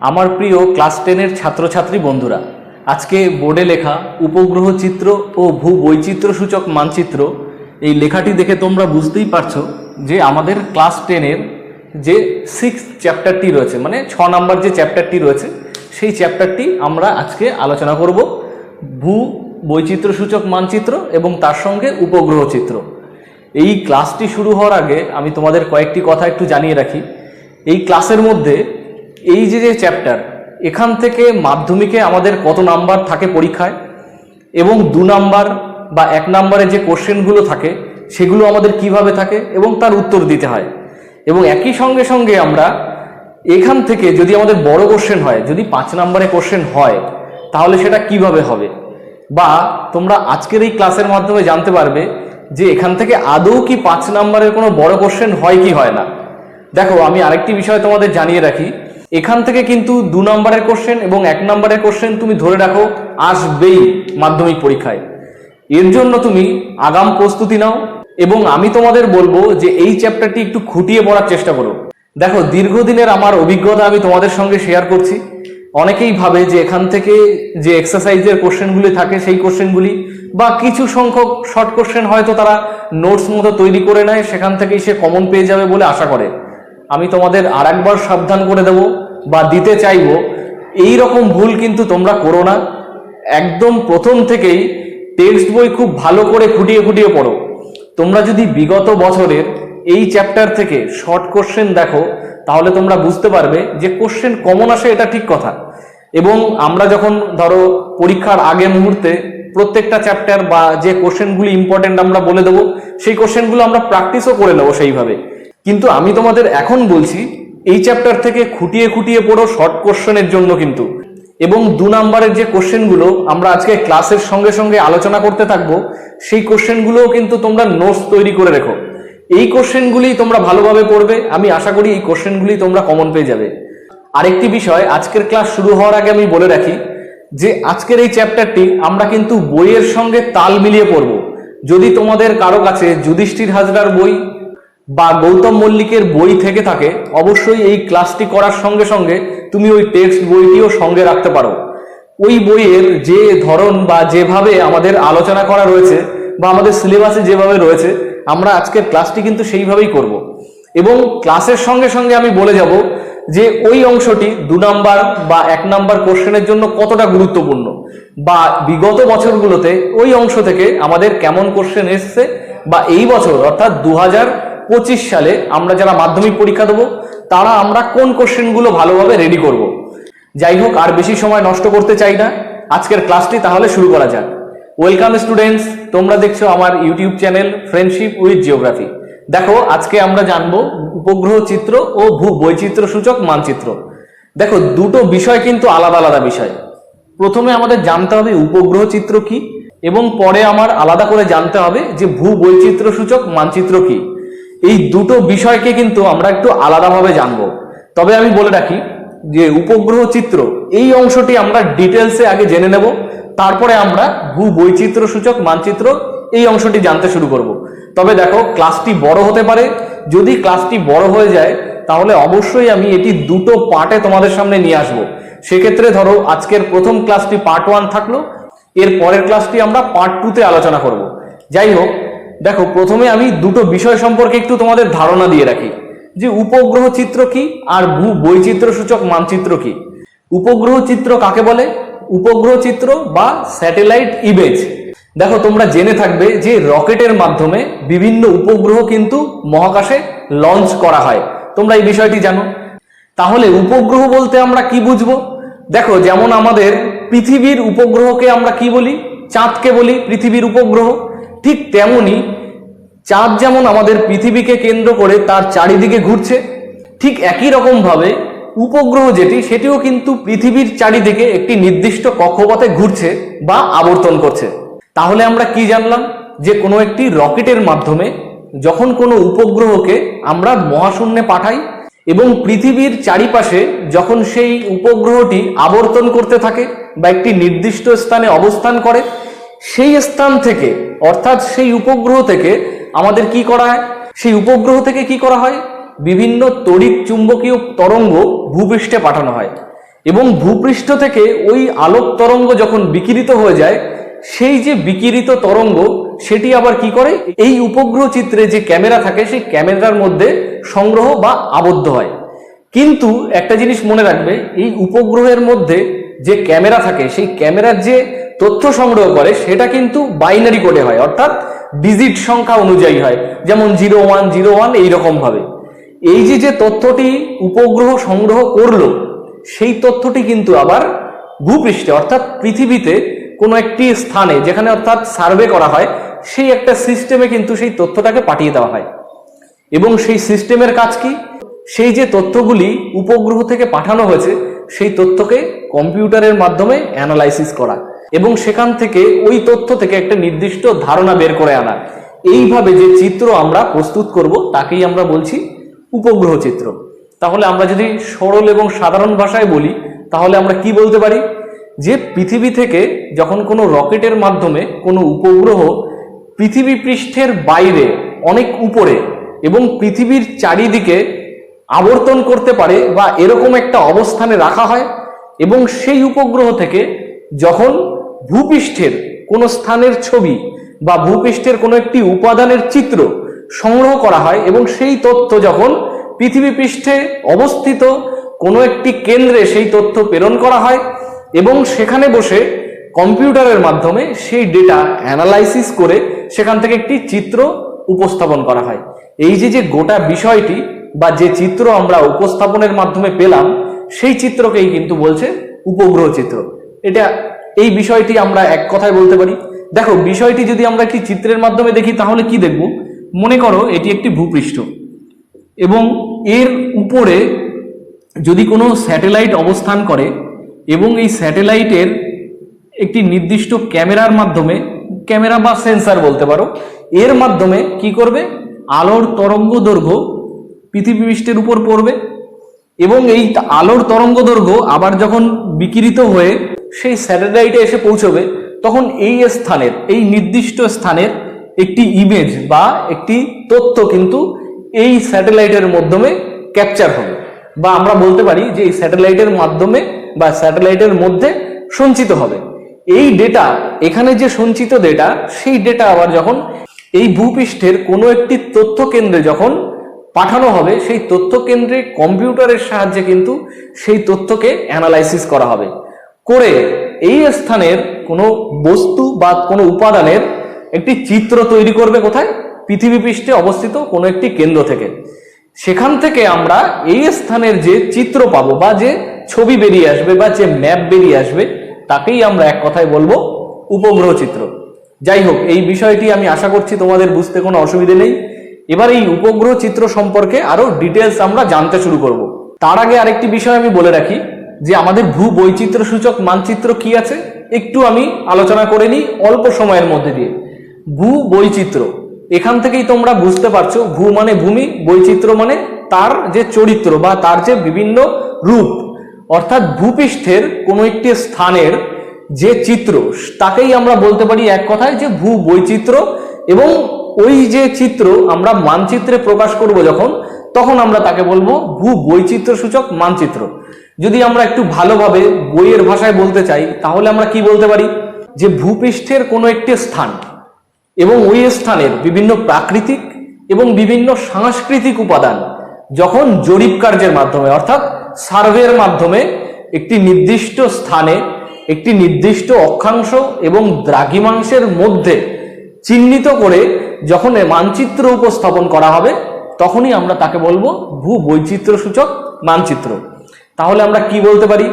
আমার প্রিয় ক্লাস টেনের ছাত্রছাত্রী বন্ধুরা, আজকে বোর্ডে লেখা উপগ্রহ চিত্র ও ভূ সূচক মানচিত্র, এই লেখাটি দেখে তোমরা বুঝতেই পারছ যে আমাদের ক্লাস টেনের যে সিক্স চ্যাপ্টারটি রয়েছে মানে ছ নম্বর যে চ্যাপ্টারটি রয়েছে, সেই চ্যাপ্টারটি আমরা আজকে আলোচনা করব ভূ সূচক মানচিত্র এবং তার সঙ্গে উপগ্রহ চিত্র। এই ক্লাসটি শুরু হওয়ার আগে আমি তোমাদের কয়েকটি কথা একটু জানিয়ে রাখি। এই ক্লাসের মধ্যে এই যে যে চ্যাপ্টার এখান থেকে মাধ্যমিকে আমাদের কত নাম্বার থাকে পরীক্ষায়? এবং দু নাম্বার বা এক নাম্বারে যে কোশ্চেনগুলো থাকে, সেগুলো আমাদের কীভাবে থাকে এবং তার উত্তর দিতে হয়। এবং একই সঙ্গে সঙ্গে আমরা এখান থেকে যদি আমাদের বড় কোশ্চেন হয়, যদি পাঁচ নাম্বারে কোশ্চেন হয়, তাহলে সেটা কীভাবে হবে? বা তোমরা আজকের এই ক্লাসের মাধ্যমে জানতে পারবে যে এখান থেকে আদৌ কি পাঁচ নাম্বারের কোনো বড় কোশ্চেন হয় কি হয় না। দেখো, আমি আরেকটি বিষয় তোমাদের জানিয়ে রাখি। এখান থেকে কিন্তু দু নম্বরের কোশ্চেন এবং এক নম্বরের কোশ্চেন তুমি ধরে রাখো, আসবেই মাধ্যমিক পরীক্ষায়। এর জন্য তুমি আগাম প্রস্তুতি নাও এবং আমি তোমাদের বলব যে এই চ্যাপ্টারটি একটু খুঁটিয়ে পড়ার চেষ্টা করো। দেখো, দীর্ঘদিনের আমার অভিজ্ঞতা আমি তোমাদের সঙ্গে শেয়ার করছি। অনেকেই ভাবে যে এখান থেকে যে এক্সারসাইজের কোশ্চেনগুলি থাকে, সেই কোশ্চেনগুলি বা কিছু সংখ্যক শর্ট কোশ্চেন হয়তো তারা নোটস মতো তৈরি করে নেয়, সেখান থেকেই সে কমন পেয়ে যাবে বলে আশা করে। আমি তোমাদের আর একবার সাবধান করে দেব বা দিতে চাইব। এই রকম ভুল কিন্তু তোমরা করো না। একদম প্রথম থেকেই টেক্সট বই খুব ভালো করে খুঁটিয়ে খুঁটিয়ে পড়ো। তোমরা যদি বিগত বছরের এই চ্যাপ্টার থেকে শর্ট কোশ্চেন দেখো, তাহলে তোমরা বুঝতে পারবে যে কোশ্চেন কমন আসে এটা ঠিক কথা। এবং আমরা যখন ধরো পরীক্ষার আগে মুহূর্তে প্রত্যেকটা চ্যাপ্টার বা যে কোশ্চেনগুলি ইম্পর্টেন্ট আমরা বলে দেবো, সেই কোশ্চেনগুলো আমরা প্র্যাকটিসও করে নেব সেইভাবে। কিন্তু আমি তোমাদের এখন বলছি, এই চ্যাপ্টার থেকে খুঁটিয়ে খুঁটিয়ে পড়ো শর্ট কোশ্চেনের জন্য কিন্তু। এবং দু নাম্বারের যে কোশ্চেনগুলো আমরা আজকে ক্লাসের সঙ্গে সঙ্গে আলোচনা করতে থাকব, সেই কোশ্চেনগুলোও কিন্তু তোমরা নোটস তৈরি করে রেখো। এই কোশ্চেনগুলি তোমরা ভালোভাবে পড়বে, আমি আশা করি এই কোশ্চেনগুলি তোমরা কমন পেয়ে যাবে। আরেকটি বিষয়, আজকের ক্লাস শুরু হওয়ার আগে আমি বলে রাখি যে আজকের এই চ্যাপ্টারটি আমরা কিন্তু বইয়ের সঙ্গে তাল মিলিয়ে পড়ব। যদি তোমাদের কারও কাছে যুধিষ্ঠির হাজরার বই বা গৌতম মল্লিকের বই থেকে থাকে, অবশ্যই এই ক্লাসটি করার সঙ্গে সঙ্গে তুমি ওই টেক্সট বইটিও সঙ্গে রাখতে পারো। ওই বইয়ের যে ধরন বা যেভাবে আমাদের আলোচনা করা রয়েছে বা আমাদের সিলেবাসে যেভাবে রয়েছে, আমরা আজকের ক্লাসটি কিন্তু সেইভাবেই করব। এবং ক্লাসের সঙ্গে সঙ্গে আমি বলে যাব যে ওই অংশটি দু নাম্বার বা এক নাম্বার কোশ্চেনের জন্য কতটা গুরুত্বপূর্ণ বা বিগত বছরগুলোতে ওই অংশ থেকে আমাদের কেমন কোশ্চেন এসছে বা এই বছর, অর্থাৎ দু সালে আমরা যারা মাধ্যমিক পরীক্ষা দেবো, তারা আমরা কোন কোশ্চেনগুলো ভালোভাবে রেডি করব। যাই হোক, আর বেশি সময় নষ্ট করতে চাই না। আজকের ক্লাসটি তাহলে শুরু করা যাক। ওয়েলকাম স্টুডেন্টস তোমরা দেখছ আমার YouTube channel friendship with geography দেখো, আজকে আমরা জানব উপগ্রহ চিত্র ও ভূ বৈচিত্র্য সূচক মানচিত্র। দেখো, দুটো বিষয় কিন্তু আলাদা আলাদা বিষয়। প্রথমে আমাদের জানতে হবে উপগ্রহ চিত্র কি, এবং পরে আমার আলাদা করে জানতে হবে যে ভূ বৈচিত্র্য সূচক মানচিত্র কি। এই দুটো বিষয়কে কিন্তু আমরা একটু আলাদাভাবে জানব। তবে আমি বলে রাখি যে উপগ্রহ চিত্র, এই অংশটি আমরা ডিটেলসে আগে জেনে নেব, তারপরে আমরা ভূ বৈচিত্র্য সূচক মানচিত্র এই অংশটি জানতে শুরু করব। তবে দেখো, ক্লাসটি বড় হতে পারে। যদি ক্লাসটি বড় হয়ে যায়, তাহলে অবশ্যই আমি এটি দুটো পার্টে তোমাদের সামনে নিয়ে আসব। সেক্ষেত্রে ধরো, আজকের প্রথম ক্লাসটি পার্ট ওয়ান থাকল, এর পরের ক্লাসটি আমরা পার্ট টুতে আলোচনা করব। যাই হোক দেখো, প্রথমে আমি দুটো বিষয় সম্পর্কে একটু তোমাদের ধারণা দিয়ে রাখি। যে উপগ্রহ চিত্র কি আর ভূ বৈচিত্র্য সূচক মানচিত্র কি? উপগ্রহ চিত্র কাকে বলে? উপগ্রহ চিত্র বা স্যাটেলাইট ইমেজ। দেখো, তোমরা জেনে থাকবে যে রকেটের মাধ্যমে বিভিন্ন উপগ্রহ কিন্তু মহাকাশে লঞ্চ করা হয়। তোমরা এই বিষয়টি জানো। তাহলে উপগ্রহ বলতে আমরা কি বুঝব? দেখো, যেমন আমাদের পৃথিবীর উপগ্রহকে আমরা কি বলি? চাঁদকে বলি পৃথিবীর উপগ্রহ। ঠিক তেমনি চাঁদ যেমন আমাদের পৃথিবীকে কেন্দ্র করে তার চারিদিকে ঘুরছে, ঠিক একই রকম ভাবে উপগ্রহ যেটি, সেটিও কিন্তু পৃথিবীর চারিদিকে একটি নির্দিষ্ট কক্ষপথে ঘুরছে বা আবর্তন করছে। তাহলে আমরা কি জানলাম? যে কোনো একটি রকেটের মাধ্যমে যখন কোনো উপগ্রহকে আমরা মহাশূন্যে পাঠাই এবং পৃথিবীর চারিপাশে যখন সেই উপগ্রহটি আবর্তন করতে থাকে বা একটি নির্দিষ্ট স্থানে অবস্থান করে, সেই স্থান থেকে অর্থাৎ সেই উপগ্রহ থেকে আমাদের কি করা হয়? সেই উপগ্রহ থেকে কি করা হয়? বিভিন্ন তড়িৎ চুম্বকীয় তরঙ্গ ভূপৃষ্ঠে পাঠানো হয়। এবং ভূপৃষ্ঠ থেকে ওই আলোক তরঙ্গ যখন বিকিরিত হয়ে যায়, সেই যে বিকিরিত তরঙ্গ, সেটি আবার কি করে? এই উপগ্রহ চিত্রে যে ক্যামেরা থাকে, সেই ক্যামেরার মধ্যে সংগ্রহ বা আবদ্ধ হয়। কিন্তু একটা জিনিস মনে রাখবে, এই উপগ্রহের মধ্যে যে ক্যামেরা থাকে, সেই ক্যামেরার যে তথ্য সংগ্রহ করে, সেটা কিন্তু বাইনারি কোডে হয়, অর্থাৎ ডিজিট সংখ্যা অনুযায়ী হয়। যেমন জিরো ওয়ান জিরো ওয়ান এইরকম ভাবে। এই যে যে তথ্যটি উপগ্রহ সংগ্রহ করল, সেই তথ্যটি কিন্তু আবার ভূপৃষ্ঠে, অর্থাৎ পৃথিবীতে কোনো একটি স্থানে, যেখানে অর্থাৎ সার্ভে করা হয়, সেই একটা সিস্টেমে কিন্তু সেই তথ্যটাকে পাঠিয়ে দেওয়া হয়। এবং সেই সিস্টেমের কাজ কি? সেই যে তথ্যগুলি উপগ্রহ থেকে পাঠানো হয়েছে, সেই তথ্যকে কম্পিউটারের মাধ্যমে অ্যানালাইসিস করা। এবং সেখান থেকে ওই তথ্য থেকে একটা নির্দিষ্ট ধারণা বের করে আনা। এইভাবে যে চিত্র আমরা প্রস্তুত করব, তাকেই আমরা বলছি উপগ্রহ চিত্র। তাহলে আমরা যদি সরল এবং সাধারণ ভাষায় বলি, তাহলে আমরা কি বলতে পারি? যে পৃথিবী থেকে যখন কোনো রকেটের মাধ্যমে কোনো উপগ্রহ পৃথিবী পৃষ্ঠের বাইরে, অনেক উপরে এবং পৃথিবীর চারিদিকে আবর্তন করতে পারে বা এরকম একটা অবস্থানে রাখা হয় এবং সেই উপগ্রহ থেকে যখন ভূপৃষ্ঠের কোনো স্থানের ছবি বা ভূপৃষ্ঠের কোনো একটি উপাদানের চিত্র সংগ্রহ করা হয় এবং সেই তথ্য যখন পৃথিবী পৃষ্ঠে অবস্থিত কোনো একটি কেন্দ্রে সেই তথ্য প্রেরণ করা হয় এবং সেখানে বসে কম্পিউটারের মাধ্যমে সেই ডেটা অ্যানালাইসিস করে সেখান থেকে একটি চিত্র উপস্থাপন করা হয়। এই যে যে গোটা বিষয়টি বা যে চিত্র আমরা উপস্থাপনের মাধ্যমে পেলাম, সেই চিত্রকেই কিন্তু বলছে উপগ্রহ চিত্র। এটা এই বিষয়টি আমরা এক কথায় বলতে পারি। দেখো, বিষয়টি যদি আমরা একটি চিত্রের মাধ্যমে দেখি, তাহলে কি দেখব? মনে করো এটি একটি ভূপৃষ্ঠ। এবং এর উপরে যদি কোনো স্যাটেলাইট অবস্থান করে এবং এই স্যাটেলাইটের একটি নির্দিষ্ট ক্যামেরার মাধ্যমে, ক্যামেরা বা সেন্সার বলতে পারো, এর মাধ্যমে কি করবে? আলোর তরঙ্গ দৈর্ঘ্য পৃথিবী পৃষ্ঠের উপর পড়বে। এবং এই আলোর তরঙ্গ দৈর্ঘ্য আবার যখন বিকিরিত হয়ে সেই স্যাটেলাইটে এসে পৌঁছবে, তখন এই স্থানের, এই নির্দিষ্ট স্থানের একটি ইমেজ বা একটি তথ্য কিন্তু এই স্যাটেলাইটের মাধ্যমে ক্যাপচার হবে। বা আমরা বলতে পারি যে এই স্যাটেলাইটের মাধ্যমে বা স্যাটেলাইটের মধ্যে সঞ্চিত হবে। এই ডেটা এখানে যে সঞ্চিত ডেটা সেই ডেটা আবার যখন এই ভূপৃষ্ঠের কোনো একটি তথ্য কেন্দ্রে যখন পাঠানো হবে, সেই তথ্য কেন্দ্রে কম্পিউটারের সাহায্যে কিন্তু সেই তথ্যকে অ্যানালাইসিস করা হবে। করে এই স্থানের কোনো বস্তু বা কোনো উপাদানের একটি চিত্র তৈরি করবে কোথায়? পৃথিবী পৃষ্ঠে অবস্থিত কোনো একটি কেন্দ্র থেকে। সেখান থেকে আমরা এই স্থানের যে চিত্র পাবো বা যে ছবি বেরিয়ে আসবে বা যে ম্যাপ বেরিয়ে আসবে, তাকেই আমরা এক কথায় বলব উপগ্রহ চিত্র। যাই হোক, এই বিষয়টি আমি আশা করছি তোমাদের বুঝতে কোনো অসুবিধে নেই। এবার এই উপগ্রহ চিত্র সম্পর্কে আরও ডিটেলস আমরা জানতে শুরু করব। তার আগে আরেকটি বিষয় আমি বলে রাখি, যে আমাদের ভূ বৈচিত্র্য সূচক মানচিত্র কি আছে, একটু আমি আলোচনা করে নিই অল্প সময়ের মধ্যে দিয়ে। ভূ বৈচিত্র্য এখান থেকেই তোমরা বুঝতে পারছ, ভূ মানে ভূমি, বৈচিত্র্য মানে তার যে চরিত্র বা তার যে বিভিন্ন রূপ। অর্থাৎ ভূপৃষ্ঠের কোনো একটি স্থানের যে চিত্র, তাকেই আমরা বলতে পারি এক কথায় যে ভূ বৈচিত্র্য এবং ওই যে চিত্র আমরা মানচিত্রে প্রকাশ করব যখন, তখন আমরা তাকে বলব ভূ বৈচিত্র্য সূচক মানচিত্র। যদি আমরা একটু ভালোভাবে বইয়ের ভাষায় বলতে চাই, তাহলে আমরা কি বলতে পারি? যে ভূপৃষ্ঠের কোনো একটি স্থান এবং ওই স্থানের বিভিন্ন প্রাকৃতিক এবং বিভিন্ন সাংস্কৃতিক উপাদান যখন জরিপ কার্যের মাধ্যমে, অর্থাৎ সার্ভের মাধ্যমে একটি নির্দিষ্ট স্থানে একটি নির্দিষ্ট অক্ষাংশ এবং দ্রাঘিমাংশের মধ্যে চিহ্নিত করে যখন মানচিত্র উপস্থাপন করা হবে, তখনই আমরা তাকে বলব ভূ বৈচিত্র্য সূচক মানচিত্র। তাহলে আমরা কি বলতে পারি?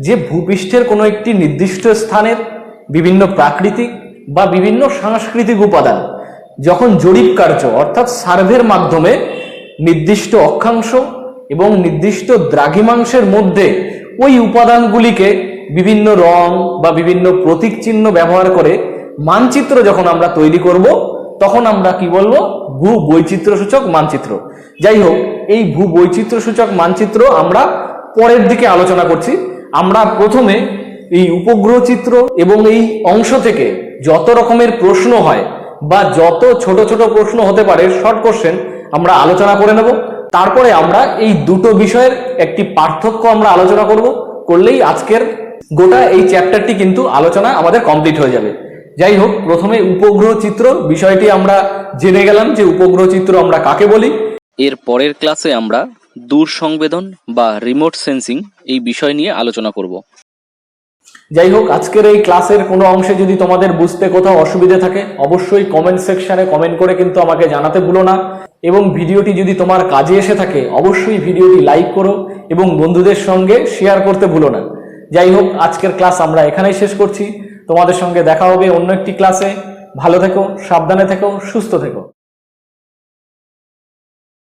যে ভূপৃষ্ঠের কোনো একটি নির্দিষ্ট স্থানের বিভিন্ন প্রাকৃতিক বা বিভিন্ন সাংস্কৃতিক উপাদান যখন জরিপ কার্য, অর্থাৎ সার্ভের মাধ্যমে নির্দিষ্ট অক্ষাংশ এবং নির্দিষ্ট দ্রাঘিমাংশের মধ্যে ওই উপাদানগুলিকে বিভিন্ন রং বা বিভিন্ন প্রতীক চিহ্ন ব্যবহার করে মানচিত্র যখন আমরা তৈরি করব তখন আমরা কি বলব? ভূ বৈচিত্র্য সূচক মানচিত্র। যাই হোক, এই ভূ বৈচিত্র্য সূচক মানচিত্র আমরা পরের দিকে আলোচনা করছি। আমরা প্রথমে এই উপগ্রহ চিত্র এবং এই অংশ থেকে যত রকমের প্রশ্ন হয় বা যত ছোট ছোট প্রশ্ন হতে পারে শর্ট কোশ্চেন আমরা আলোচনা করে নেব। তারপরে আমরা এই দুটো বিষয়ের একটি পার্থক্য আমরা আলোচনা করব। করলেই আজকের গোটা এই চ্যাপ্টারটি কিন্তু আলোচনা আমাদের কমপ্লিট হয়ে যাবে। যাই হোক প্রথমে উপগ্রহ চিত্র বিষয়টি আমরা জেনে গেলাম যে উপগ্রহ চিত্র আমরা কাকে বলি। এর পরের ক্লাসে আমরা দূর সংবেদন বা রিমোট সেন্সিং এই বিষয় নিয়ে আলোচনা করব। যাই হোক আজকের এই ক্লাসের কোনো অংশে যদি তোমাদের বুঝতে কোথাও অসুবিধে থাকে অবশ্যই কমেন্ট সেকশনে কমেন্ট করে কিন্তু আমাকে জানাতে ভুলো না। এবং ভিডিওটি যদি তোমার কাজে এসে থাকে অবশ্যই ভিডিওটি লাইক করো এবং বন্ধুদের সঙ্গে শেয়ার করতে ভুলো না। যাই হোক আজকের ক্লাস আমরা এখানেই শেষ করছি। তোমাদের সঙ্গে দেখা হবে অন্য একটি ক্লাসে ভালো থেকো সাবধানে থেকো সুস্থ থেকো।